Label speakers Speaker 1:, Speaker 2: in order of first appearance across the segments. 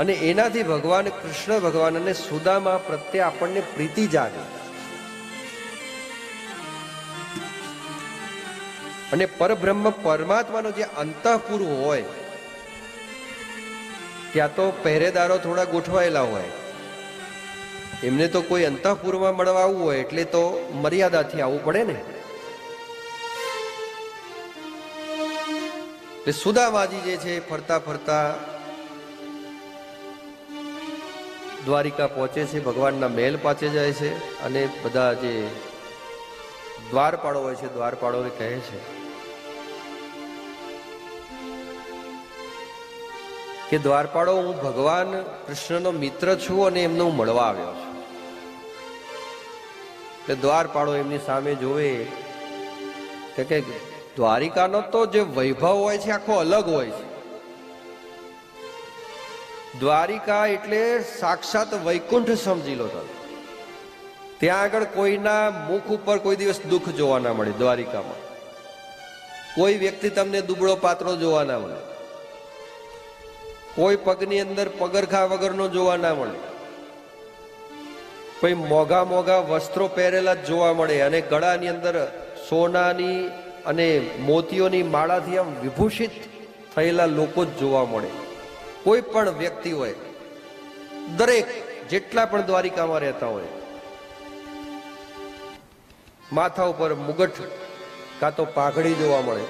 Speaker 1: અને એનાથી ભગવાન કૃષ્ણ ભગવાન અને સુદામા પ્રત્યે આપણને પ્રીતિ જાગે. અને પરબ્રહ્મ પરમાત્માનો જે અંતઃપુર હોય, ત્યાં તો પહેરેદારો થોડા ગોઠવાયેલા હોય. એમને તો કોઈ અંતઃપુરમાં મળવા આવવું હોય એટલે તો મર્યાદાથી આવવું પડે ને. એટલે સુદામાજી જે છે ફરતા ફરતા દ્વારિકા પહોંચે છે, ભગવાનના મહેલ પાસે જાય છે અને બધા જે દ્વારપાળો હોય છે, દ્વારપાળોને કહે છે કે દ્વારપાળો, હું ભગવાન કૃષ્ણનો મિત્ર છું અને એમને હું મળવા આવ્યો છું. એટલે દ્વારપાળો એમની સામે જોવે કે દ્વારિકાનો તો જે વૈભવ હોય છે, આખો અલગ હોય છે. દ્વારિકા એટલે સાક્ષાત વૈકુંઠ સમજી લો તમે. ત્યાં આગળ કોઈના મુખ ઉપર કોઈ દિવસ દુઃખ જોવા ના મળે દ્વારિકામાં. કોઈ વ્યક્તિ તમને દુબળો પાત્રો જોવા ના મળે. કોઈ પગની અંદર પગરખા વગરનો જોવા ના મળે. કોઈ મોઘા મોઘા વસ્ત્રો પહેરેલા જ જોવા મળે અને ગળાની અંદર સોનાની અને મોતીઓની માળાથી આમ વિભૂષિત થયેલા લોકો જ જોવા મળે. કોઈ પણ વ્યક્તિ હોય, દરેક જેટલા પણ દ્વારિકામાં રહેતા હોય, માથા ઉપર મુગટ કાં તો પાઘડી જોવા મળે.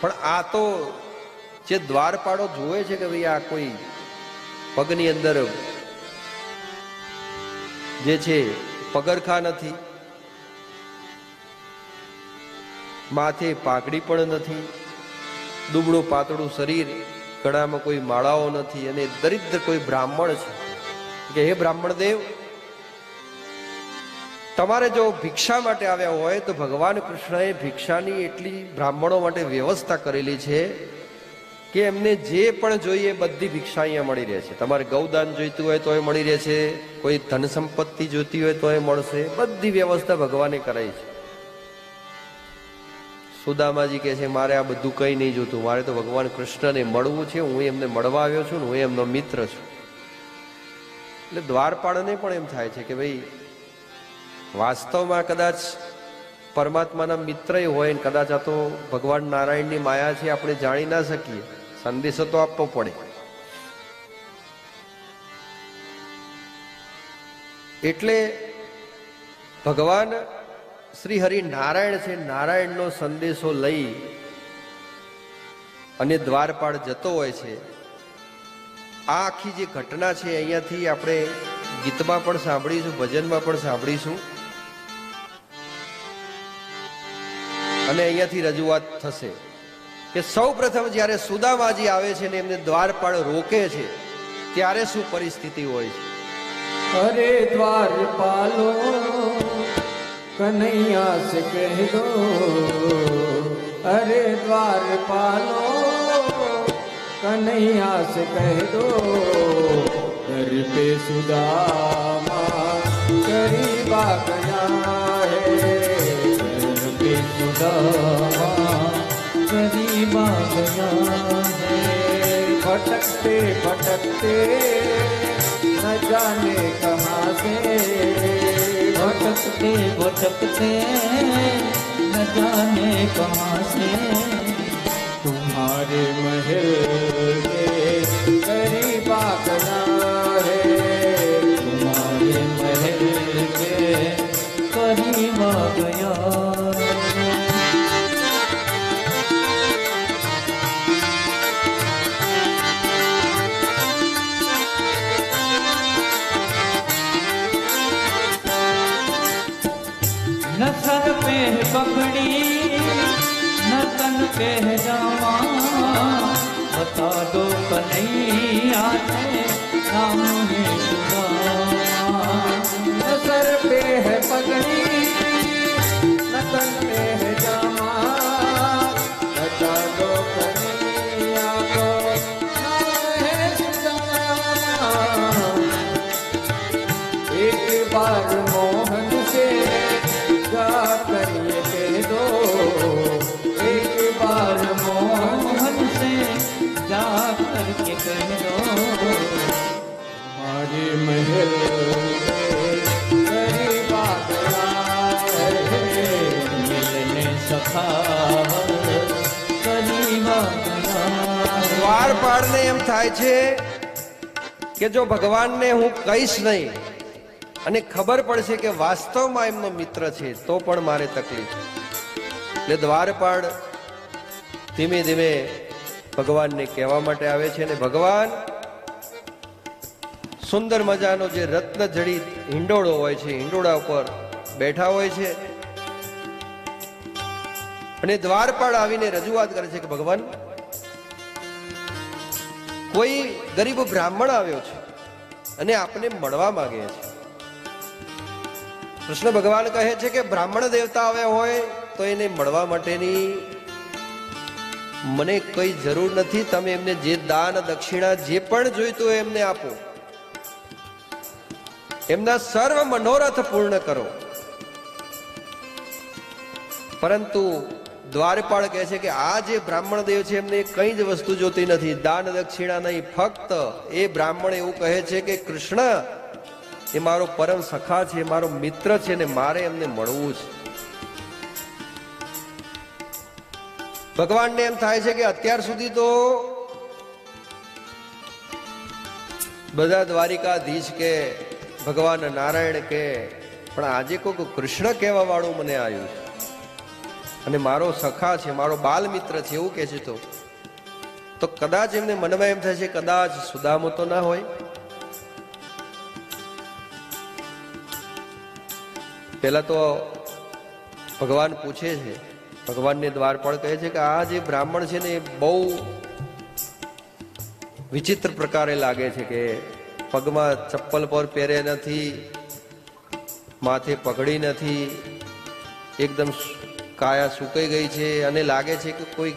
Speaker 1: પણ આ તો જે દ્વારપાળો જોવે છે કે ભાઈ આ કોઈ પગની અંદર જે છે પગરખા નથી, માથે પાઘડી પણ નથી, દુબળું પાતળું શરીર ગળામાં કોઈ માળાઓ નથી, અને દરિદ્ર કોઈ બ્રાહ્મણ છે. કે હે બ્રાહ્મણ દેવ, તમારે જો ભિક્ષા માટે આવ્યા હોય, તો ભગવાન કૃષ્ણએ ભિક્ષાની એટલી બ્રાહ્મણો માટે વ્યવસ્થા કરેલી છે કે એમને જે પણ જોઈએ બધી ભિક્ષા અહીંયા મળી રહે છે. તમારે ગૌદાન જોઈતું હોય તો એ મળી રહે છે, કોઈ ધન સંપત્તિ જોઈતી હોય તો એ મળશે, બધી વ્યવસ્થા ભગવાને કરાઈ છે. સુદામાજી કહે છે, મારે આ બધું કંઈ નહીં જોતું. મારે તો ભગવાન કૃષ્ણને મળવું છે. હું એમને મળવા આવ્યો છું ને હું એમનો મિત્ર છું. એટલે દ્વારપાળને પણ એમ થાય છે કે ભાઈ, વાસ્તવમાં કદાચ પરમાત્માના મિત્ર હોય ને કદાચ આ તો ભગવાન નારાયણની માયા છે, આપણે જાણી ના શકીએ. સંદેશો તો આપવો પડે. એટલે ભગવાન શ્રી હરિ નારાયણ છે, નારાયણનો સંદેશો લઈ અને દ્વારપાળ જતો હોય છે. આ આખી જે ઘટના છે, અહીંયાથી આપણે ગીતમાં પણ સાંભળીશું, ભજનમાં પણ સાંભળીશું. અને અહીંયાથી રજૂઆત થશે કે સૌ પ્રથમ જ્યારે સુદામાજી આવે છે ને એમને દ્વારપાળ રોકે છે, ત્યારે શું પરિસ્થિતિ હોય છે?
Speaker 2: અરે દ્વારપાલો कन्हैया से कह दो अरे द्वार पालो कन्हैया से कह दो घर पे सुदामा गरीबा गया है घर पे सुदामा गरीबा गया है भटकते भटकते न जाने कहाँ से
Speaker 3: भटकते भटकते न जाने कहाँ से
Speaker 2: तुम्हारे महल में गरीबा गया
Speaker 3: तन पे है जामा बता दो कन्हैया
Speaker 1: દ્વારપાળને એમ થાય છે કે જો ભગવાનને હું કહીશ નહીં, અને ખબર પડશે કે વાસ્તવમાં એમનો મિત્ર છે, તો પણ મારે તકલીફ. એટલે દ્વારપાળ ધીમે ધીમે ભગવાનને કહેવા માટે આવે છે અને ભગવાન, સુંદર મજાનો જે રત્ન જડિત હિંડોળો હોય છે, હિંડોળા ઉપર બેઠા હોય છે. અને દ્વારપાળ આવીને રજૂઆત કરે છે કે ભગવાન કોઈ ગરીબ બ્રાહ્મણ આવ્યો છે અને આપને મળવા માંગે છે. કૃષ્ણ ભગવાન કહે છે કે બ્રાહ્મણ દેવતા આવ્યા હોય તો એને મળવા માટેની મને કઈ જરૂર નથી. તમે એમને જે દાન દક્ષિણા જે પણ જોઈતું હોય એમને આપો. એમના સર્વ મનોરથ પૂર્ણ કરો. પરંતુ દ્વારપાળ કહે છે કે આ જે બ્રાહ્મણ દેવ છે, એમને કઈ જ વસ્તુ જોતી નથી. દાન દક્ષિણા નહીં, ફક્ત એ બ્રાહ્મણ એવું કહે છે કે કૃષ્ણ, એ મારો પરમ સખા છે મારો મિત્ર છે ને મારે એમને મળવું છે. ભગવાનને એમ થાય છે કે અત્યાર સુધી તો બધા દ્વારિકાધીશ કે ભગવાન નારાયણ કે, પણ આજે કોઈક કૃષ્ણ કહેવા વાળું મને આવ્યું છે. અને મારો સખા છે, મારો બાલ મિત્ર છે, એવું કહે છે તો. તો કદાચ એમને મનમાં એમ થાય છે કદાચ સુદામો તો ના હોય. પેલા તો ભગવાન પૂછે છે, ભગવાનને દ્વારપાળ કહે છે કે આ જે બ્રાહ્મણ છે ને એ બહુ વિચિત્ર પ્રકારે લાગે છે કે પગમાં ચપ્પલ પર પહેરે નથી, માથે પગડી નથી, એકદમ કાયા સુકાઈ ગઈ છે અને લાગે છે કે કોઈ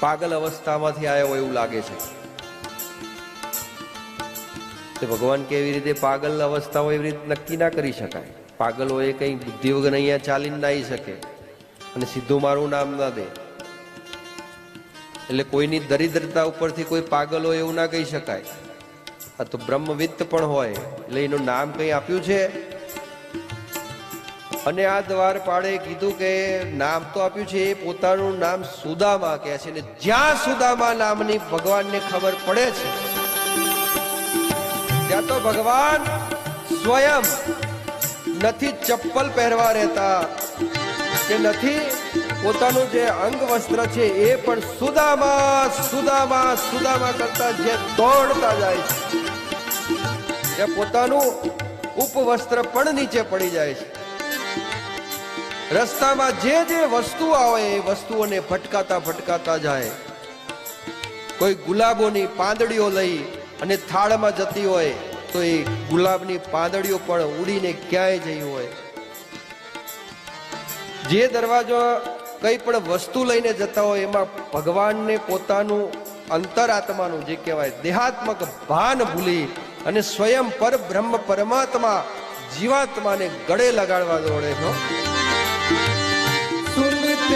Speaker 1: પાગલ અવસ્થામાંથી આવ્યો હોય એવું લાગે છે. તે ભગવાન કેવી રીતે પાગલ અવસ્થા હોય એવી રીતે નક્કી ના કરી શકાય? પાગલ હોય કઈ બુદ્ધિ વગર અહીંયા ચાલીને ના શકે અને સીધું મારું નામ ના દે. એટલે કોઈની દરિદ્રતા ઉપરથી કોઈ પાગલ હોય એવું ના કહી શકાય. આ તો બ્રહ્મવિત્ત પણ હોય, એટલે એનું નામ કંઈ આપ્યું છે? અને આ દ્વારપાળે કીધું કે નામ તો આપ્યું છે એ પોતાનું નામ સુદામા કહે છે ને જ્યાં સુદામા નામની ભગવાનને ખબર પડે છે, ત્યાં તો ભગવાન સ્વયં નથી ચપ્પલ પહેરવા રહેતા, કે નથી પોતાનું જે અંગ વસ્ત્ર છે એ પણ સુદામા સુદામા સુદામા કરતા જે દોડતા જાય છે એ પોતાનું ઉપવસ્ત્ર પણ નીચે પડી જાય છે. રસ્તામાં જે જે વસ્તુ આવે, એ વસ્તુઓને ભટકાતા ભટકાતા જાય. કોઈ ગુલાબોની પાંદડીઓ લઈ અને થાળમાં જતી હોય, તો એ ગુલાબની પાંદડીઓ પણ ઉડીને ક્યાંય જઈ હોય. જે દરવાજો કઈ પણ વસ્તુ લઈને જતા હોય, એમાં ભગવાનને પોતાનું અંતરાત્માનું જે કહેવાય, દેહાત્મક ભાન ભૂલી અને સ્વયં પર બ્રહ્મ પરમાત્મા જીવાત્માને ગળે લગાડવા દોડે છો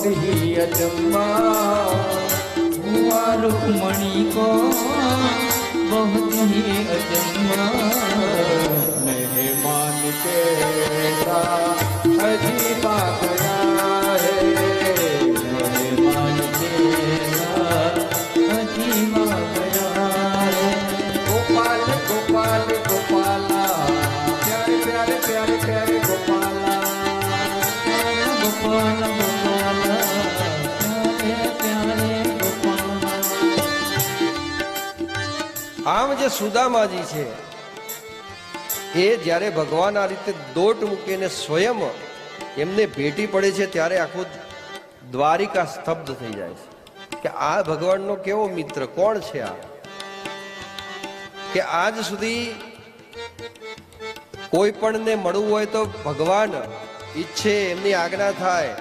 Speaker 2: बहुत ही अचंबा
Speaker 3: हुआ रुक्मणी को बहुत ही अचंबा
Speaker 2: मेहमान के साथ अजीबा गया
Speaker 1: સુદામાજી છે. એ જ્યારે ભગવાન આ રીતે દોટ મૂકીને સ્વયં એમને ભેટી પડે છે ત્યારે આખું દ્વારિકા સ્તબ્ધ થઈ જાય છે. કે આ ભગવાનનો કેવો મિત્ર, કોણ છે આ? કે આજ સુધી કોઈ પણને મળવું હોય તો ભગવાન ઈચ્છે, એમની આજ્ઞા થાય,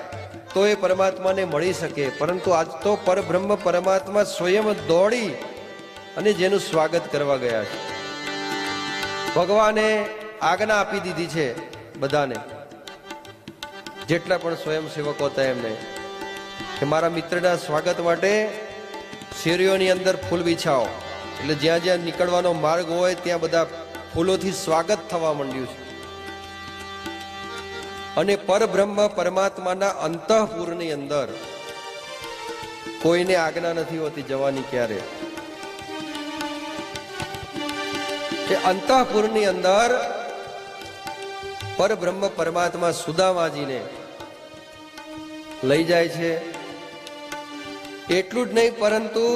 Speaker 1: તો એ પરમાત્માને મળી શકે. પરંતુ આજ તો પરબ્રહ્મ પરમાત્મા સ્વયં દોડી અને જેનું સ્વાગત કરવા ગયા છે. ભગવાને આજ્ઞા આપી દીધી છે બધાને. જેટલા પણ સ્વયંસેવકો હતા એમને. કે મારા મિત્રના સ્વાગત માટે શેરીઓની અંદર ફૂલ બિછાવો એટલે જ્યાં જ્યાં નીકળવાનો માર્ગ હોય ત્યાં બધા ફૂલોથી સ્વાગત થવા માંડ્યું છે. અને પરબ્રહ્મ પરમાત્માના અંતઃપુરની અંદર કોઈને આજ્ઞા નથી હોતી જવાની ક્યારે? એ અંતઃપુરની અંદર પરબ્રહ્મ પરમાત્મા સુદામાજીને લઈ જાય છે. એટલું જ નહીં, પરંતુ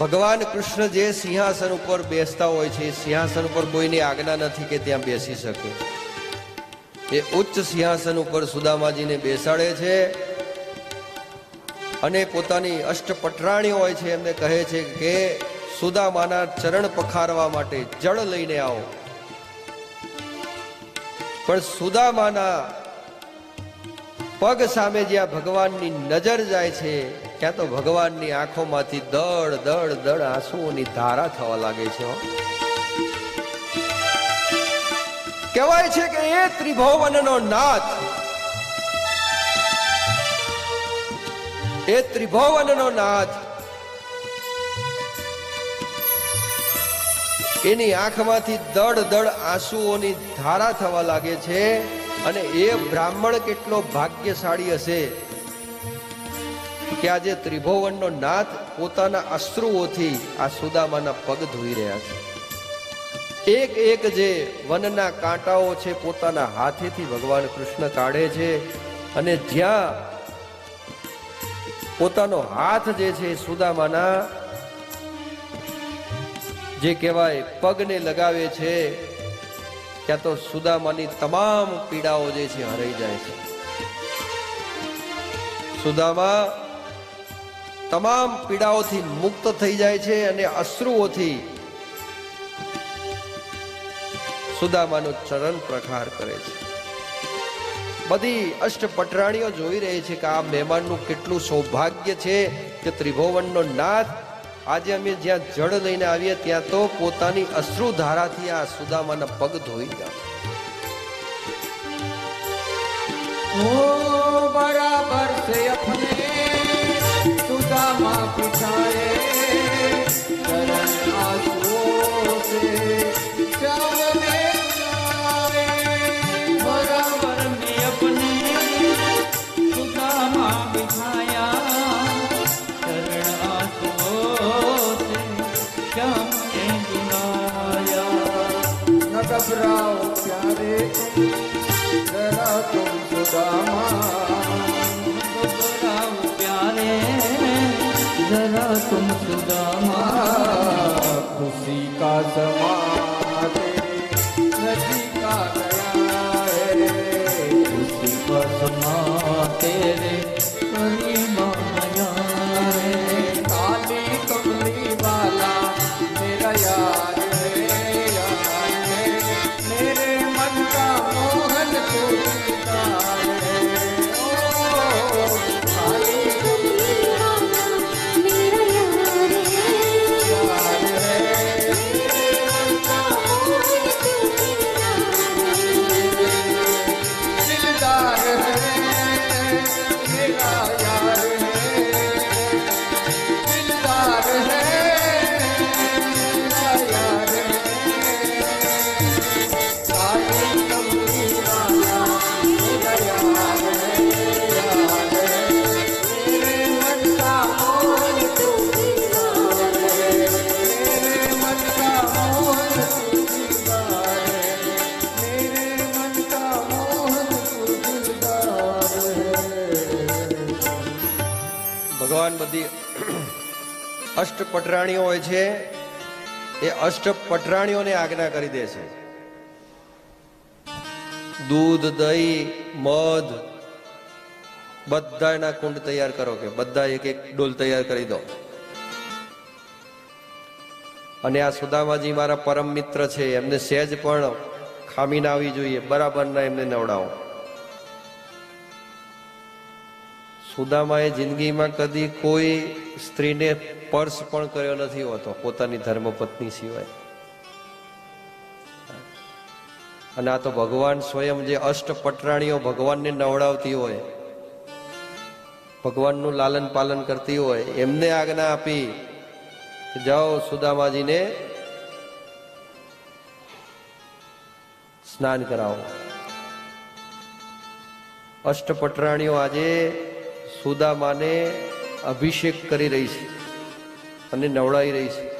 Speaker 1: ભગવાન કૃષ્ણ જે સિંહાસન ઉપર બેસતા હોય છે સિંહાસન ઉપર કોઈની આજ્ઞા નથી કે ત્યાં બેસી શકે. એ ઉચ્ચ સિંહાસન ઉપર સુદામાજીને બેસાડે છે અને પોતાની અષ્ટપટરાણી હોય છે, એમને કહે છે કે સુદામાના ચરણ પખારવા માટે જળ લઈને આવો. પણ સુદામાના પગ સામે જ્યાં ભગવાનની નજર જાય છે, ત્યાં તો ભગવાનની આંખોમાંથી દળ દળ દળ આંસુઓની ધારા થવા લાગે છે કહેવાય છે કે એ ત્રિભુવનનો નાથ. એ ત્રિભુવનનો નાથ. એની આંખમાંથી દડ દળ આંસુઓની ધારા થવા લાગે છે અને એ બ્રાહ્મણ કેટલો ભાગ્યશાળી હશે? કે આજે ત્રિભુવનનો નાથ પોતાના અશ્રુઓથી આ સુદામાના પગ ધોઈ રહ્યા છે. એક એક જે વનના કાંટાઓ છે પોતાના હાથેથી ભગવાન કૃષ્ણ કાઢે છે અને જ્યાં પોતાનો હાથ જે છે સુદામાના જે કહેવાય પગને લગાવે છે, ત્યાં તો સુદામાની તમામ પીડાઓ જે છે હરાઈ જાય છે. સુદામા તમામ પીડાઓથી મુક્ત થઈ જાય છે અને અશ્રુઓથી સુદામાનું ચરણ પ્રખાર કરે છે. બધી અષ્ટપટરાણીઓ જોઈ રહી છે કે આ મહેમાનનું કેટલું સૌભાગ્ય છે કે ત્રિભુવનનો નાથ આજે અમે જ્યાં જળ લઈને આવીએ ત્યાં તો પોતાની અશ્રુ ધારાથી આ સુદામાના પગ ધોઈ ગયા.
Speaker 3: બરાબર સુદામા न
Speaker 1: અષ્ટપટરાણીઓ હોય છે, એ અષ્ટ પટરાણીઓને આજ્ઞા કરી દે છે. દૂધ, દહીં, મધ, બધાના કુંડ તૈયાર કરો કે બધા એક એક ડોલ તૈયાર કરી દો. અને આ સુદામાજી મારા પરમ મિત્ર છે, એમને સહેજ પણ ખામી ના આવી જોઈએ બરાબરના એમને નવડાવો. સુદામાએ જિંદગીમાં કદી કોઈ સ્ત્રીને સ્પર્શ પણ કર્યો નથી હોતો, પોતાની ધર્મપત્ની સિવાય. અને આ તો ભગવાન સ્વયં જે અષ્ટ પટરાણીઓ ભગવાનને નવડાવતી હોય, ભગવાનનું લાલન પાલન કરતી હોય, એમને આજ્ઞા આપી જાઓ સુદામાજીને સ્નાન કરાવો. અષ્ટપટરાણીઓ આજે સુદામાને અભિષેક કરી રહી છે. અને નવડાવી રહી છે.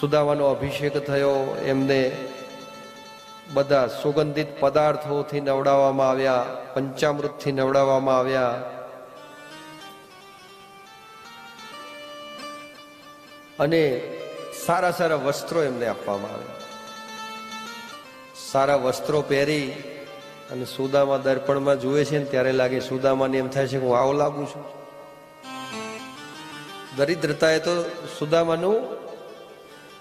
Speaker 1: સુદામાનો અભિષેક થયો, એમને બધા સુગંધિત પદાર્થોથી નવડાવવામાં આવ્યા, પંચામૃતથી નવડાવવામાં આવ્યા. અને સારા સારા વસ્ત્રો એમને આપવામાં આવ્યા. સારા વસ્ત્રો પહેરી અને સુદામા દર્પણમાં જુએ છે ને ત્યારે લાગે સુદામાને એમ થાય છે કે હું આવો લાગુ છું. દરિદ્રતા એ તો સુદામાનું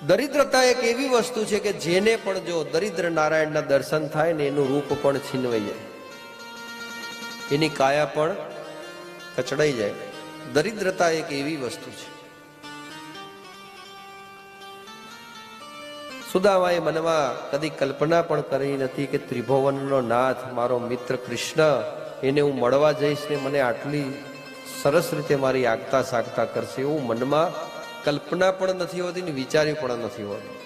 Speaker 1: દરિદ્રતા એક એવી વસ્તુ છે કે જેને પણ જો દરિદ્ર નારાયણના દર્શન થાય ને એનું રૂપ પણ છીનવાઈ જાય. એની કાયા પણ કચડાઈ જાય. દરિદ્રતા એક એવી વસ્તુ છે. સુદામાએ મનમાં કદી કલ્પના પણ કરી નથી કે ત્રિભુવનનો નાથ મારો મિત્ર કૃષ્ણ એને હું મળવા જઈશ ને મને આટલી સરસ રીતે મારી આગતા સાગતા કરશે એવું મનમાં કલ્પના પણ નથી હોતી ને વિચારી પણ નથી હોતી.